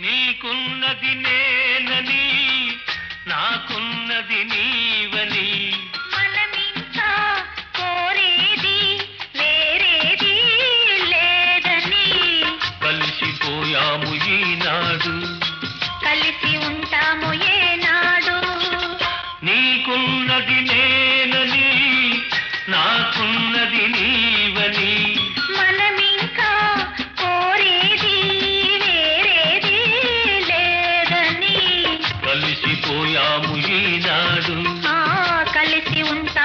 నీకున్నది నేనని నాకు కలిసిపోయాము ఈనాడు. కలిసి ఉంటా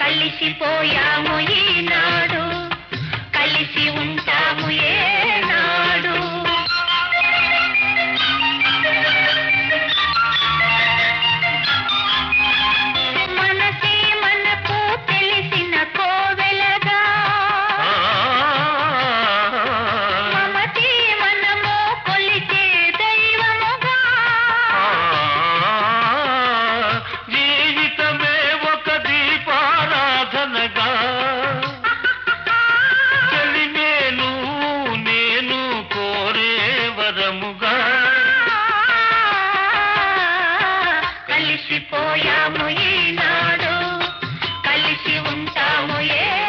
కలిసిపోయాము ఈనాడు. కలిసిపోయాము ఈనాడు. కలిసి ఉంటాము ఏ